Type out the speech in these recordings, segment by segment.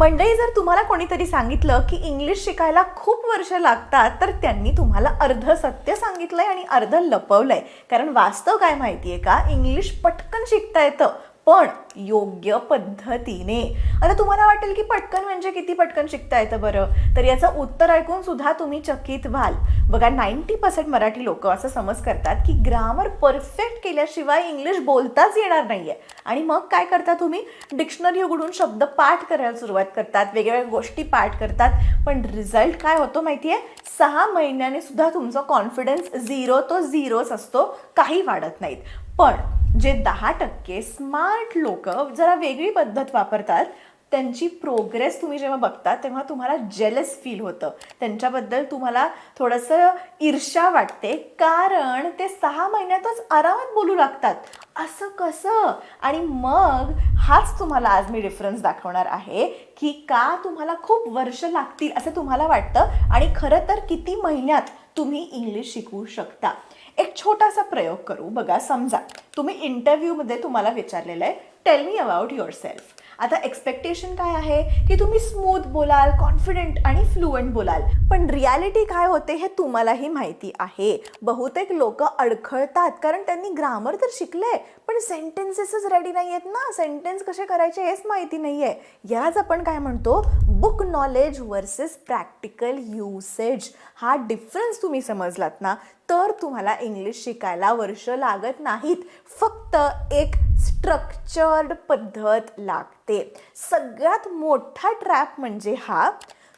मंडळी जर तुम्हाला कोणीतरी सांगितलं की इंग्लिश शिकायला खूप वर्ष लागतात तर त्यांनी तुम्हाला अर्ध सत्य सांगितलंय आणि अर्ध लपवलंय. कारण वास्तव काय माहितीये का? इंग्लिश पटकन शिकता येतं. पण योग्य पद्धतीने. आता तुम्हाला वाटेल की पटकन म्हणजे किती पटकन शिकता येतं बरं? तर याचं उत्तर ऐकून सुद्धा तुम्ही चकित व्हाल. बघा नाईन्टी पर्सेंट मराठी लोक असं समज करतात की ग्रामर परफेक्ट केल्याशिवाय इंग्लिश बोलताच येणार नाहीये. आणि मग काय करता तुम्ही? डिक्शनरी उघडून शब्द पाठ करायला सुरुवात करतात. वेगवेगळ्या गोष्टी पाठ करतात. पण रिझल्ट काय होतो माहितीये? सहा महिन्याने सुद्धा तुमचा कॉन्फिडन्स झिरो तो झिरोच असतो. काही वाढत नाहीत. पण जे दहा टक्के स्मार्ट लोक जरा वेगळी पद्धत वापरतात त्यांची प्रोग्रेस तुम्ही जेव्हा बघता तेव्हा तुम्हाला जेलस फील होतं. त्यांच्याबद्दल तुम्हाला थोडंसं ईर्ष्या वाटते कारण ते सहा महिन्यातच आरामात बोलू लागतात. असं कसं? आणि मग हाच तुम्हाला आज मी डिफरन्स दाखवणार आहे की का तुम्हाला खूप वर्ष लागतील असं तुम्हाला वाटतं आणि खरं तर किती महिन्यात तुम्ही इंग्लिश शिकवू शकता. एक छोटासा प्रयोग करू. बघा समजा तुम्ही इंटरव्ह्यूमध्ये तुम्हाला विचारलेलं आहे tell me about yourself आता एक्सपेक्टेशन काय आहे? की तुम्ही स्मूथ बोलाल कॉन्फिडेंट आणि फ्लुएंट बोलाल. पण रियालिटी काय होते हे तुम्हालाही माहिती आहे. बहुतेक लोक अडखळतात कारण त्यांनी ग्रामर तर शिकले पण सेंटेन्सेसच रेडी नाही आहेत ना. सेंटेन्स कसे करायचे हेच माहिती नाही आहे याच आपण काय म्हणतो? Book knowledge versus practical usage हा डिफरन्स तुम्ही समजलात ना तर तुम्हाला इंग्लिश शिकायला वर्ष लागत नाहीत. फक्त एक स्ट्रक्चर्ड पद्धत लागते. सगळ्यात मोठा ट्रॅप म्हणजे हा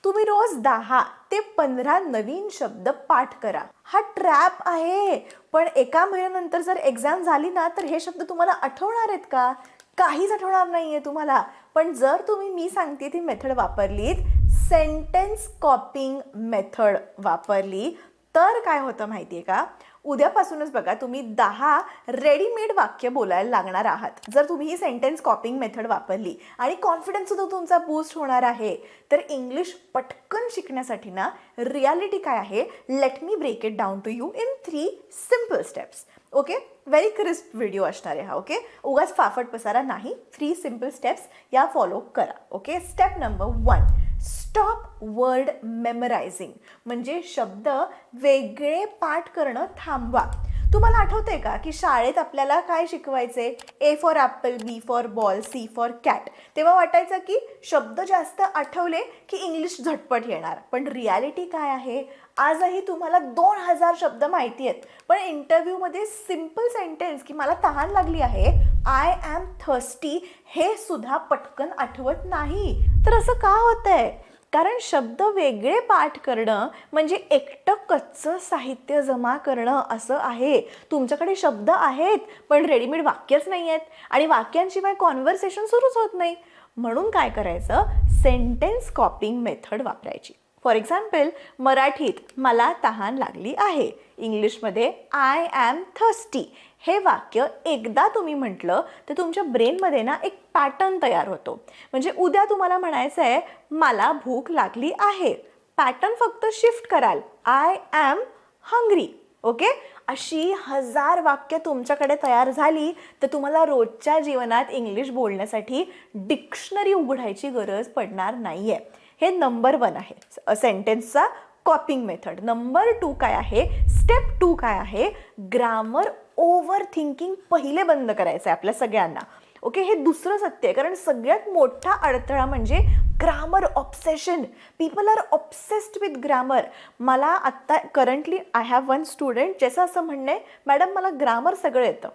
तुम्ही रोज दहा ते पंधरा नवीन शब्द पाठ करा. हा ट्रॅप आहे पण एका महिन्यानंतर जर एक्झाम झाली ना तर हे शब्द तुम्हाला आठवणार आहेत का? काहीच आठवणार नाही आहे तुम्हाला. पण जर तुम्ही मी सांगते ती मेथड वापरलीत सेंटेन्स कॉपिंग मेथड वापरली तर काय होतं माहिती आहे का? उद्यापासूनच बघा तुम्ही दहा रेडीमेड वाक्य बोलायला लागणार आहात. जर तुम्ही ही सेंटेन्स कॉपिंग मेथड वापरली आणि कॉन्फिडन्स सुद्धा तुमचा बूस्ट होणार आहे तर इंग्लिश पटकन शिकण्यासाठी ना रियालिटी काय आहे? Let me break it down to you in three simple steps okay very crisp video असणार आहे हा ओके उगाच फाफट पसारा नाही. थ्री सिंपल स्टेप्स या फॉलो करा okay step number one stop word memorizing म्हणजे शब्द वेगळे पाठ करणं थांबवा. तुम्हाला आठवतंय का की शाळेत आपल्याला काय शिकवायचे? A for apple B for ball C for cat तेव्हा वाटायचं की शब्द जास्त आठवले की इंग्लिश झटपट येणार. पण रियालिटी काय आहे? आजही तुम्हाला दोन हजार शब्द माहिती आहेत. पण इंटरव्ह्यूमध्ये सिंपल सेंटेन्स की मला तहान लागली आहे आय ॲम थर्स्टी हे सुद्धा पटकन आठवत नाही. तर असं का होतंय? कारण शब्द वेगळे पाठ करणं म्हणजे एकटं कच्चं साहित्य जमा करणं असं आहे. तुमच्याकडे शब्द आहेत पण रेडीमेड वाक्यच नाही आहेत आणि वाक्यांशिवाय कॉन्व्हर्सेशन सुरूच होत नाही. म्हणून काय करायचं? सेंटेन्स कॉपिंग मेथड वापरायची. फॉर एक्झाम्पल मराठीत मला तहान लागली आहे. इंग्लिशमध्ये आय ॲम थर्स्टी हे वाक्य एकदा तुम्ही म्हटलं तर तुमच्या ब्रेनमध्ये ना एक पॅटर्न तयार होतो. म्हणजे उद्या तुम्हाला म्हणायचं आहे मला भूक लागली आहे. पॅटर्न फक्त शिफ्ट कराल. I am hungry okay? अशी हजार वाक्य तुमच्याकडे तयार झाली तर तुम्हाला रोजच्या जीवनात इंग्लिश बोलण्यासाठी डिक्शनरी उघडायची गरज पडणार नाही आहे हे नंबर वन आहे. सेंटेन्सचा कॉपिंग मेथड नंबर टू काय आहे? स्टेप टू काय आहे? ग्रामर ओव्हर थिंकिंग पहिले बंद करायचं आहे आपल्या सगळ्यांना. ओके हे दुसरं सत्य आहे कारण सगळ्यात मोठा अडथळा म्हणजे grammar obsession people are obsessed with grammar मला आत्ता currently I have one student ज्याचं असं म्हणणं आहे मॅडम मला ग्रामर सगळं येतं.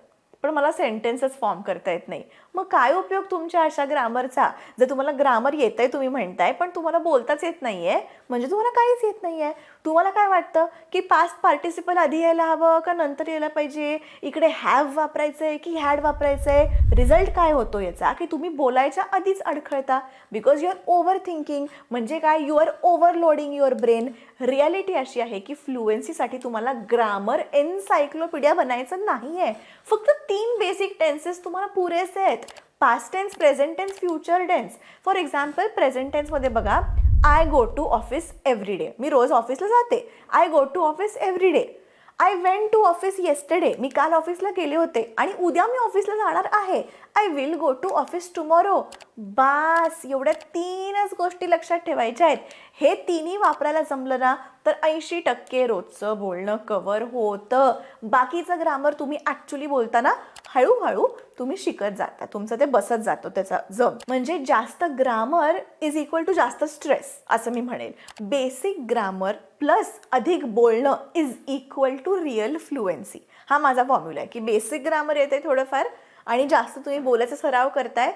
पण मला सेंटेन्सच फॉर्म करता येत नाही. मग काय उपयोग तुमच्या अशा ग्रामरचा? जर तुम्हाला ग्रामर येत आहे तुम्ही म्हणताय पण तुम्हाला बोलताच येत नाही आहे म्हणजे तुम्हाला काहीच येत नाही आहे तुम्हाला काय वाटतं? की पास्ट पार्टिसिपल आधी यायला हवं का नंतर यायला पाहिजे? इकडे हॅव वापरायचं आहे की हॅड वापरायचं आहे रिझल्ट काय होतो याचा? की तुम्ही बोलायच्या आधीच अडखळता? Because you are overthinking म्हणजे काय? You are overloading your brain reality अशी आहे की फ्लुएन्सीसाठी तुम्हाला ग्रामर एनसायक्लोपीडिया बनायचं नाही आहे फक्त तीन बेसिक टेन्सेस तुम्हाला पुरेसे आहेत. Past tense present tense future tense for example present टेन्समध्ये बघा I go to office every day मी रोज ऑफिसला जाते. I go to office every day I went to office yesterday मी काल ऑफिसला गेले होते. आणि उद्या मी ऑफिसला जाणार आहे. I will go to office tomorrow बास एवढ्या तीनच गोष्टी लक्षात ठेवायच्या आहेत. हे तिन्ही वापरायला जमलं ना तर ऐंशी टक्के रोजचं बोलणं कवर होतं. बाकीचं ग्रामर तुम्ही ॲक्च्युली बोलताना हळूहळू तुम्ही शिकत जाता. तुमचं ते बसत जातो त्याचा जम. म्हणजे जास्त ग्रामर इज इक्वल टू जास्त स्ट्रेस असं मी म्हणेल बेसिक ग्रामर प्लस अधिक बोलणं is equal to real fluency हा माझा फॉर्म्युला आहे. की बेसिक ग्रामर येते थोडंफार आणि जास्त तुम्ही बोलायचा सराव करताय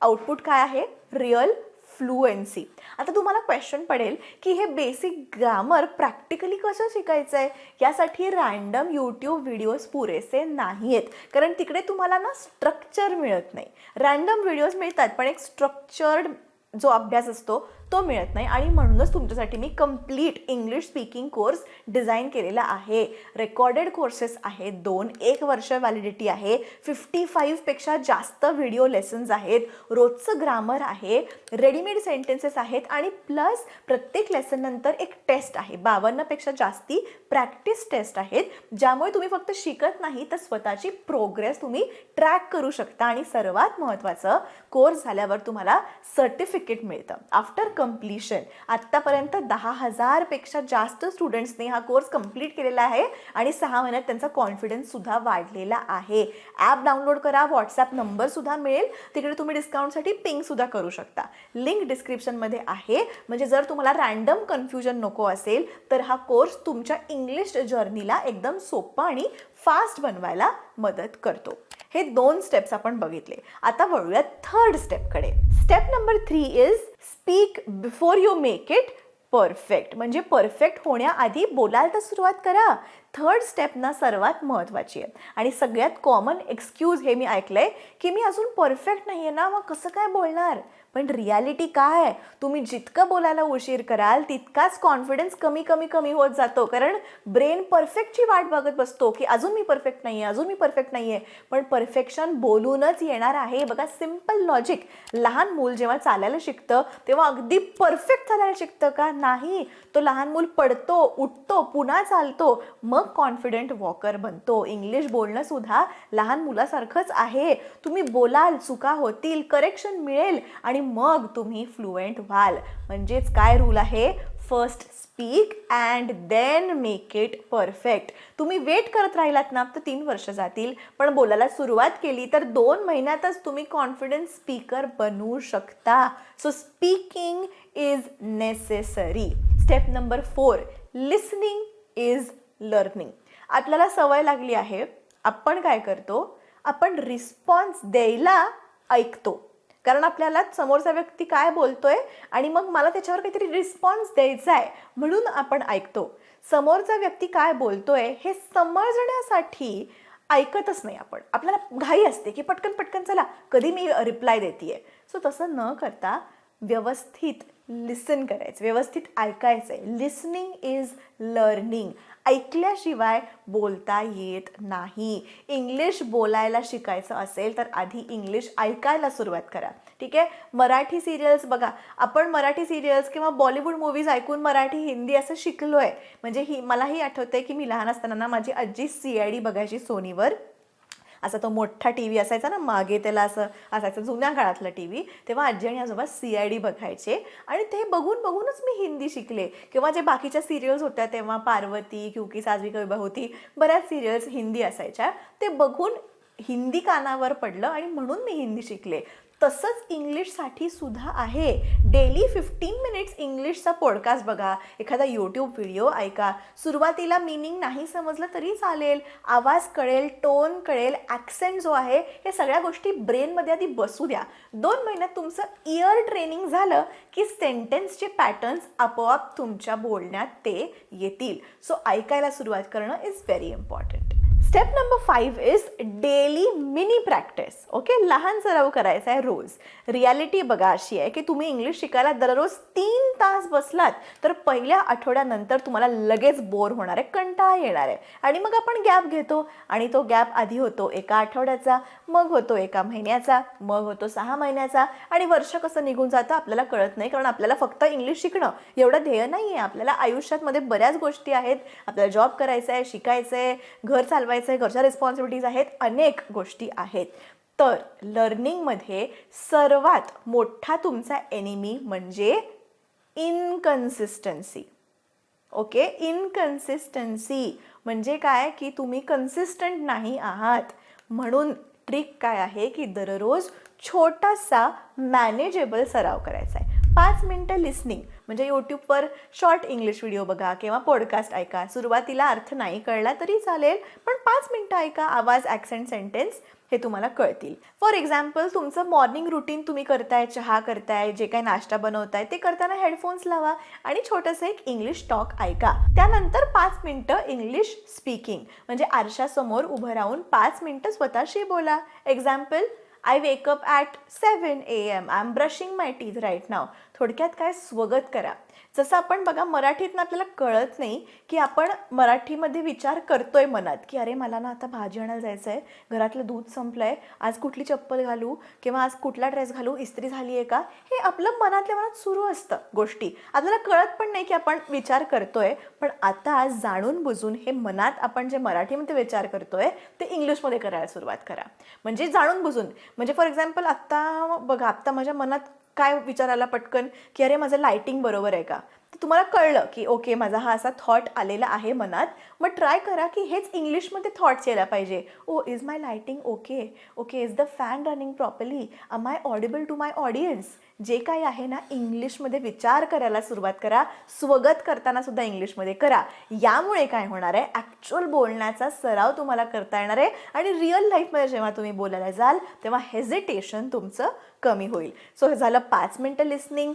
आउटपुट काय आहे? रिअल फ्लुएन्सी आता तुम्हाला क्वेश्चन पडेल की हे बेसिक ग्रामर प्रॅक्टिकली कसं शिकायचं आहे यासाठी रँडम यूट्यूब व्हिडिओज पुरेसे नाही आहेत कारण तिकडे तुम्हाला ना स्ट्रक्चर मिळत नाही. रँडम व्हिडिओज मिळतात पण एक स्ट्रक्चर्ड जो अभ्यास असतो तो मिळत नाही आणि म्हणूनच तुमच्यासाठी मी complete English speaking course design केलेला आहे. रेकॉर्डेड कोर्सेस आहेत दोन एक वर्ष व्हॅलिडिटी आहे. फिफ्टी फाईव्हपेक्षा जास्त व्हिडिओ लेसन्स आहेत. रोजचं ग्रामर आहे रेडीमेड सेंटेन्सेस आहेत आणि प्लस प्रत्येक लेसननंतर एक टेस्ट आहे. बावन्नपेक्षा जास्ती प्रॅक्टिस टेस्ट आहेत. ज्यामुळे तुम्ही फक्त शिकत नाही तर स्वतःची प्रोग्रेस तुम्ही ट्रॅक करू शकता. आणि सर्वात महत्त्वाचं कोर्स झाल्यावर तुम्हाला सर्टिफिकेट मिळतं. आफ्टर कम्प्लिशन आत्तापर्यंत दहा हजारपेक्षा जास्त स्टुडंट्सने हा कोर्स कंप्लीट केलेला आहे आणि सहा महिन्यात त्यांचा कॉन्फिडन्ससुद्धा वाढलेला आहे. ॲप डाउनलोड करा व्हॉट्सॲप नंबरसुद्धा मिळेल. तिकडे तुम्ही डिस्काउंटसाठी पिंग सुद्धा करू शकता. लिंक डिस्क्रिप्शनमध्ये आहे. म्हणजे जर तुम्हाला रँडम कन्फ्युजन नको असेल तर हा कोर्स तुमच्या इंग्लिश जर्नीला एकदम सोपं आणि फास्ट बनवायला मदत करतो. हे दोन स्टेप्स आपण बघितले. आता वळूया third स्टेपकडे step number three is speak before you make it perfect म्हणजे परफेक्ट होण्याआधी बोलायला तर सुरुवात करा. थर्ड स्टेप ना सर्वात महत्त्वाची आहे. आणि सगळ्यात कॉमन एक्सक्यूज हे मी ऐकलं आहे की मी अजून परफेक्ट नाही आहे ना मग कसं काय बोलणार? पण रियालिटी काय आहे? तुम्ही जितकं बोलायला उशीर कराल तितकाच कॉन्फिडन्स कमी कमी कमी होत जातो. कारण ब्रेन परफेक्टची वाट बघत बसतो की अजून मी परफेक्ट नाही आहे अजून मी परफेक्ट नाही आहे पण परफेक्शन बोलूनच येणार आहे. बघा सिंपल लॉजिक लहान मूल जेव्हा चालायला शिकतं तेव्हा अगदी परफेक्ट चालायला शिकतं का? नाही. तो लहान मूल पडतो उठतो पुन्हा चालतो. मग कॉन्फिडंट वॉकर बनतो. इंग्लिश बोलणंसुद्धा लहान मुलासारखंच आहे. तुम्ही बोलाल चुका होतील करेक्शन मिळेल आणि मग तुम्ही फ्लुएंट व्हाल. म्हणजेच काय रूल आहे? First speak and then make it perfect तुम्ही वेट करत राहिलात ना तर तीन वर्ष जातील. पण बोलायला सुरुवात केली तर दोन महिन्यातच तुम्ही कॉन्फिडन्स स्पीकर बनवू शकता. So speaking is necessary step number four listening is learning आपल्याला सवय लागली आहे आपण काय करतो? आपण रिस्पॉन्स द्यायला ऐकतो. कारण आपल्याला समोरचा व्यक्ती काय बोलतोय आणि मग मला त्याच्यावर काहीतरी रिस्पॉन्स द्यायचा आहे म्हणून आपण ऐकतो. समोरचा व्यक्ती काय बोलतोय हे समजण्यासाठी ऐकतच नाही आपण. आपल्याला घाई असते की पटकन पटकन चला कधी मी रिप्लाय देते सो तसं न करता व्यवस्थित लिसन करायचं व्यवस्थित ऐकायचं आहे लिसनिंग इज लर्निंग ऐकल्याशिवाय बोलता येत नाही. इंग्लिश बोलायला शिकायचं असेल तर आधी इंग्लिश ऐकायला सुरुवात करा. ठीक आहे? मराठी सिरियल्स बघा. आपण मराठी सिरियल्स किंवा बॉलिवूड मूवीज ऐकून मराठी हिंदी असं शिकलो आहे म्हणजे ही मलाही आठवतं आहे की मी लहान असताना माझी आजी सी आय डी बघायची सोनीवर. असा तो मोठा टी व्ही असायचा ना मागे त्याला असं असायचं जुन्या काळातला टी व्ही तेव्हा आजी आणि आजोबा सी आय डी बघायचे. आणि ते बघून बघूनच मी हिंदी शिकले. किंवा जे बाकीच्या सिरियल्स होत्या तेव्हा पार्वती क्युकी साजवी कविबा होती बऱ्याच सिरियल्स हिंदी असायच्या. ते बघून हिंदी कानावर पडलं आणि म्हणून मी हिंदी शिकले. तसंच इंग्लिशसाठी सुद्धा आहे. डेली फिफ्टीन मिनिट्स इंग्लिशचा पॉडकास्ट बघा. एखादा यूट्यूब व्हिडिओ ऐका. सुरुवातीला मिनिंग नाही समजलं तरी चालेल. आवाज कळेल टोन कळेल ॲक्सेंट जो आहे हे सगळ्या गोष्टी ब्रेनमध्ये आधी बसू द्या. दोन महिन्यात तुमचं इयर ट्रेनिंग झालं की सेंटेन्सचे पॅटर्न्स आपोआप तुमच्या बोलण्यात ते येतील. सो ऐकायला सुरुवात करणं is very important step number five is daily mini practice okay लहान सराव करायचा आहे रोज. रियालिटी बघा अशी आहे की तुम्ही इंग्लिश शिकायला दररोज तीन तास बसलात तर पहिल्या आठवड्यानंतर तुम्हाला लगेच बोर होणार आहे कंटाळा येणार आहे. आणि मग आपण गॅप घेतो आणि तो गॅप आधी होतो एका आठवड्याचा. मग होतो एका महिन्याचा मग होतो सहा महिन्याचा. आणि वर्ष कसं निघून जातं आपल्याला कळत नाही कारण आपल्याला फक्त इंग्लिश शिकणं एवढं ध्येय नाही आहे आपल्याला आयुष्यामध्ये बऱ्याच गोष्टी आहेत. आपल्याला जॉब करायचा आहे शिकायचं आहे घर चालवायचं आहे घरच्या रिस्पॉन्सिबिलिटीज आहेत अनेक गोष्टी आहेत. तर लर्निंगमध्ये सर्वात मोठा तुमचा एनिमी म्हणजे इनकन्सिस्टन्सी ओके? इनकन्सिस्टन्सी म्हणजे काय? की तुम्ही कन्सिस्टंट नाही आहात. म्हणून ट्रिक काय आहे की दररोज छोटासा मॅनेजेबल सराव करायचा आहे. पाच मिनटं लिस्निंग म्हणजे यूट्यूबवर शॉर्ट इंग्लिश व्हिडिओ बघा किंवा पॉडकास्ट ऐका. सुरुवातीला अर्थ नाही कळला तरी चालेल पण पाच मिनटं ऐका. आवाज ॲक्सेंट सेंटेन्स हे तुम्हाला कळतील. फॉर एक्झाम्पल तुमचं मॉर्निंग रुटीन तुम्ही करताय चहा करताय जे काही नाश्ता बनवताय ते करताना हेडफोन्स लावा आणि छोटंसं एक इंग्लिश टॉक ऐका. त्यानंतर पाच मिनटं इंग्लिश स्पीकिंग म्हणजे आरशासमोर उभं राहून पाच मिनटं स्वतःशी बोला. Example I wake up at seven A M I am brushing my teeth right now थोडक्यात काय स्वगत करा. जसं आपण बघा मराठीतनं आपल्याला कळत नाही की आपण मराठीमध्ये विचार करतोय मनात की अरे मला ना आता भाजी आणायला जायचं आहे घरातलं दूध संपलं आहे आज कुठली चप्पल घालू किंवा आज कुठला ड्रेस घालू इस्त्री झाली आहे का? हे आपलं मनातल्या मनात सुरू असतं गोष्टी. आपल्याला कळत पण नाही की आपण विचार करतोय पण आता जाणून बुजून हे मनात आपण जे मराठीमध्ये विचार करतोय ते इंग्लिशमध्ये करायला सुरुवात करा. म्हणजे जाणून बुजून. म्हणजे फॉर एक्झाम्पल आत्ता बघा आत्ता माझ्या मनात काय विचारायला पटकन की अरे माझं लायटिंग बरोबर आहे का? तुम्हाला कळलं की ओके माझा हा असा थॉट आलेला आहे मनात. मग ट्राय करा की हेच इंग्लिशमध्ये थॉट्स यायला पाहिजे. ओ is my lighting okay okay is the fan running properly am I audible to my audience जे काही आहे ना इंग्लिशमध्ये विचार करायला सुरुवात करा. स्वगत करताना सुद्धा इंग्लिशमध्ये करा. यामुळे काय होणार आहे? ॲक्च्युअल बोलण्याचा सराव तुम्हाला करता येणार आहे. आणि रिअल लाईफमध्ये जेव्हा तुम्ही बोलायला जाल तेव्हा हेजिटेशन तुमचं कमी होईल. सो हे झालं पाच मिनटं लिसनिंग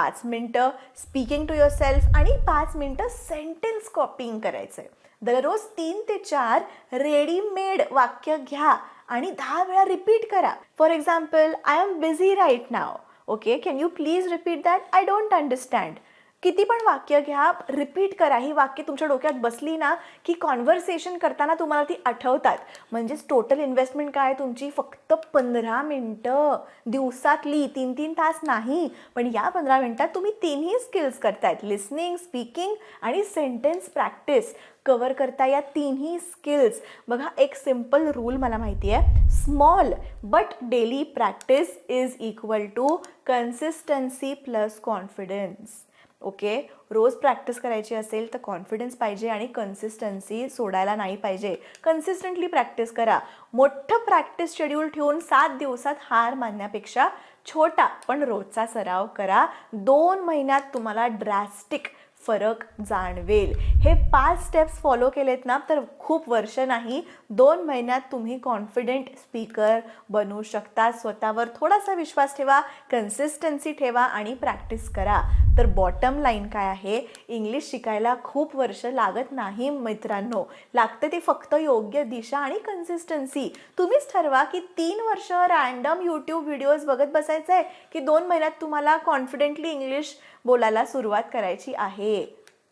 पाच मिनटं स्पीकिंग टू युअर सेल्फ आणि पाच मिनटं सेंटेन्स कॉपिंग करायचं आहे दररोज तीन ते चार रेडीमेड वाक्य घ्या आणि दहा वेळा रिपीट करा. For example I am busy right now okay can you please repeat that I don't understand किती पण वाक्य घ्या रिपीट करा. ही वाक्य तुमच्या डोक्यात बसली ना की कॉन्व्हर्सेशन करताना तुम्हाला ती आठवतात. म्हणजेच टोटल इन्व्हेस्टमेंट काय तुमची? फक्त पंधरा मिनटं. दिवसातली तीन तीन तास नाही. पण या पंधरा मिनटात तुम्ही तिन्ही स्किल्स करतायत. लिसनिंग स्पीकिंग आणि सेंटेन्स प्रॅक्टिस कवर करता या तिन्ही स्किल्स बघा एक सिंपल रूल मला माहिती आहे small but daily practice is equal to consistency plus confidence okay? Rose practice करायची असेल तर कॉन्फिडन्स पाहिजे आणि कन्सिस्टन्सी सोडायला नाही पाहिजे. कन्सिस्टंटली प्रॅक्टिस करा. मोठं प्रॅक्टिस शेड्यूल ठेवून सात दिवसात हार मानण्यापेक्षा छोटा पण रोजचा सराव करा. दोन महिन्यात तुम्हाला ड्रॅस्टिक फरक जाणवेल. हे पाच स्टेप्स फॉलो केलेत ना तर खूप वर्ष नाही दोन महिन्यात तुम्ही कॉन्फिडेंट स्पीकर बनू शकता. स्वतःवर थोडासा विश्वास ठेवा कन्सिस्टन्सी ठेवा आणि प्रॅक्टिस करा. तर बॉटम लाईन काय आहे? इंग्लिश शिकायला खूप वर्ष लागत नाही मित्रांनो. लागते ती फक्त योग्य दिशा आणि कन्सिस्टन्सी तुम्हीच ठरवा की तीन वर्ष रँडम यूट्यूब व्हिडिओज बघत बसायचं आहे की दोन महिन्यात तुम्हाला कॉन्फिडेंटली इंग्लिश बोलायला सुरुवात करायची आहे.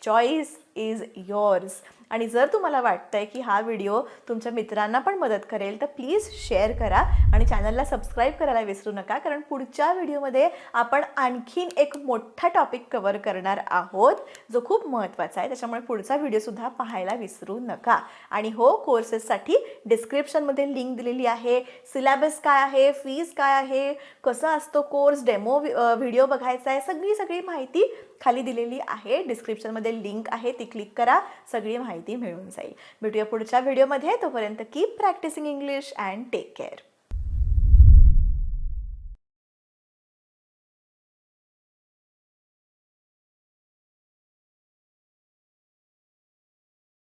चॉईस इज योर्स आणि जर तुम्हाला वाटतं आहे की हा व्हिडिओ तुमच्या मित्रांना पण मदत करेल तर प्लीज शेअर करा आणि चॅनलला सबस्क्राईब करायला विसरू नका कारण पुढच्या व्हिडिओमध्ये आपण आणखीन एक मोठा टॉपिक कवर करणार आहोत जो खूप महत्त्वाचा आहे. त्याच्यामुळे पुढचा व्हिडिओसुद्धा पाहायला विसरू नका. आणि हो कोर्सेससाठी डिस्क्रिप्शनमध्ये लिंक दिलेली आहे. सिलॅबस काय आहे? फीज काय आहे? कसं असतो कोर्स डेमो व्हिडिओ बघायचा आहे? सगळी सगळी माहिती खाली दिलेली आहे. डिस्क्रिप्शनमध्ये लिंक आहे. ती क्लिक करा. सगळी माहिती मिळून जाईल. भेटूया पुढच्या व्हिडिओमध्ये तोपर्यंत keep practising English and take care